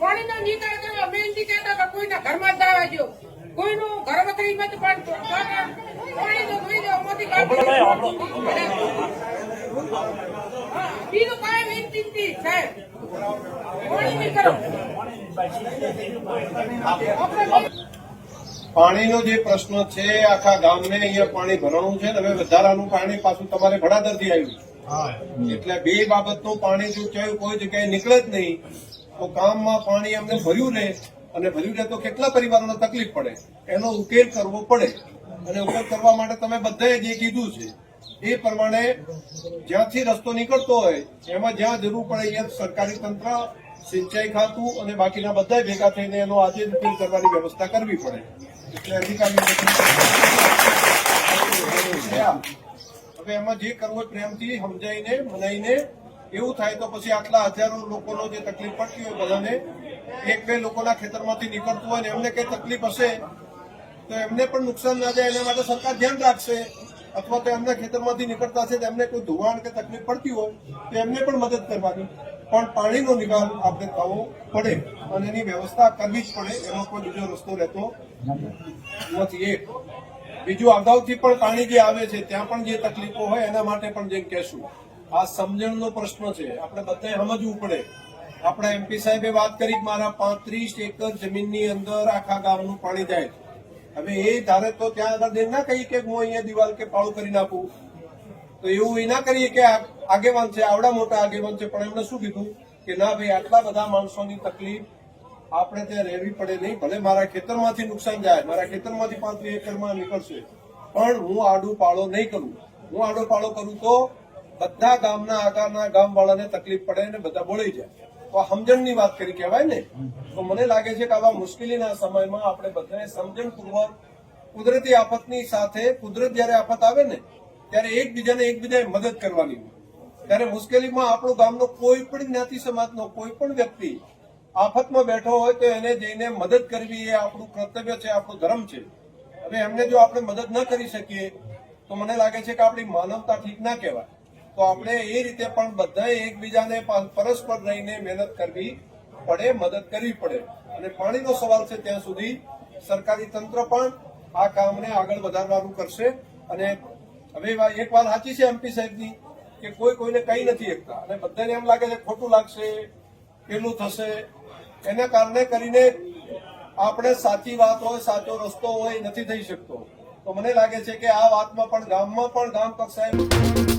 પાણીનો નિકાલ કરો. બેનજી કહેતા કે કોઈના ઘરમાં જ દાવા જો. કોઈનું ઘર વખરી મત પણ પાણીનો ધોઈ દો મોટી બીજું કાંઈ વિનંતી નથી, સાહેબ. પાણીની કરો. પાણીનો જે પ્રશ્ન છે આખા ગામને અહીંયા પાણી ભરવાનું છે ને હવે વધારાનું પાણી પાછું તમારે ભડાદરથી આવ્યું. એટલે બે બાબતનું પાણી જો ચાહે કોઈ જગ્યાએ નીકળે જ નહીં તો ગામમાં પાણી અમને ભર્યું રહે અને ભર્યું રહે તો કેટલા પરિવારોને તકલીફ પડે? એનો ઉકેલ કરવો પડે. અને ઉકેલ કરવા માટે તમે બધાએ જે કીધું છે એ પ્રમાણે જ્યાંથી રસ્તો નીકળતો હોય એમાં જ્યાં જરૂર પડે ત્યાં સરકારી તંત્ર સિંચાઈ ખાતું અને બાકીના બધા ભેગા થઈને એનો આજે ઉકેલ કરવાની વ્યવસ્થા કરવી પડે. એટલે અધિકારી હવે એમાં જે કરવું પ્રેમથી સમજાઈને મનાઈને એવું થાય તો પછી આટલા હજારો લોકોનો જે તકલીફ પડતી હોય બધાને, એક બે લોકોના ખેતરમાંથી નીકળતું હોય ને એમને કઈ તકલીફ હશે, તો એમને પણ નુકસાન ના જાય, એના માટે સરકાર ધ્યાન રાખશે. અથવા તો એમના ખેતરમાંથી નીકળતા છે એમને કોઈ ધોવાણ કે તકલીફ પડતી હોય, તો એમને પણ મદદ કરવાની. પણ પાણીનો નિકાલ આપણે થવો પડે અને એની વ્યવસ્થા કરવી જ પડે એનો કોઈ બીજો રસ્તો રહેતો નથી. એક, બીજું અગાઉથી પણ પાણી જે આવે છે, ત્યાં પણ જે તકલીફો હોય, એના માટે પણ જેમ કહેશું. આ સમજણનો પ્રશ્ન છે. આપણે બધાએ સમજવું પડે. આપણા એમપી સાહેબે વાત કરી મારા પાંત્રીસ એકર જમીનની અંદર આખા ગામનું પાણી જાય હવે એ ધારે તો ત્યાં આગળ ના કહીએ કે હું અહીંયા દિવાલ કે પાળું કરી નાખું. તો એવું એ ના કરીએ કે આગેવાન છે, આવડા મોટા આગેવાન છે, પણ એમણે શું કીધું? કે ના ભાઈ, આટલા બધા માણસોની તકલીફ આપણે ત્યાં રહેવી પડે નહીં. ભલે મારા ખેતરમાંથી નુકસાન જાય, મારા ખેતરમાંથી પાંત્રીસ એકરમાં નીકળશે. પણ હું આડું પાળો નહીં કરું. હું આડો પાળો કરું તો બધા ગામના આગળના ગામ વાળાને તકલીફ પડે ને બધા બોલાઈ જાય. તો સમજણની વાત કરી કહેવાય ને? તો મને લાગે છે કે આવા મુશ્કેલીના સમયમાં આપણે બધાએ સમજણપૂર્વક કુદરતી આફતની સાથે, કુદરત જયારે આફત આવે ને, ત્યારે એકબીજાને એકબીજાએ મદદ કરવાની ત્યારે મુશ્કેલીમાં આપણું ગામનો કોઈ પણ જ્ઞાતિ સમાજનો કોઈ પણ વ્યક્તિ આફતમાં બેઠો હોય તો એને જઈને મદદ કરવી એ આપણું કર્તવ્ય છે, આપણું ધર્મ છે. હવે એમને જો આપણે મદદ ન કરી શકીએ, તો મને લાગે છે કે આપણી માનવતા ઠીક ના કહેવાય. તો આપણે એ રીતે પણ બધાએ એકબીજાને પરસ્પર રહીને મહેનત કરવી પડે, મદદ કરવી પડે. અને પાણીનો સવાલ છે ત્યાં સુધી સરકારી તંત્ર પણ આ કામને આગળ વધારવાનું કરશે. અને હવે એક વાત સાચી છે એમપી સાહેબની, કે કોઈ કોઈને કઈ નથી શકતા અને બધાને એમ લાગે છે ખોટું લાગશે, પેલું થશે. એના કારણે કરીને આપણે સાચી વાત હોય, સાચો રસ્તો હોય નથી થઈ શકતો. તો મને લાગે છે કે આ વાતમાં પણ ગામમાં પણ ગામ કક્ષાએ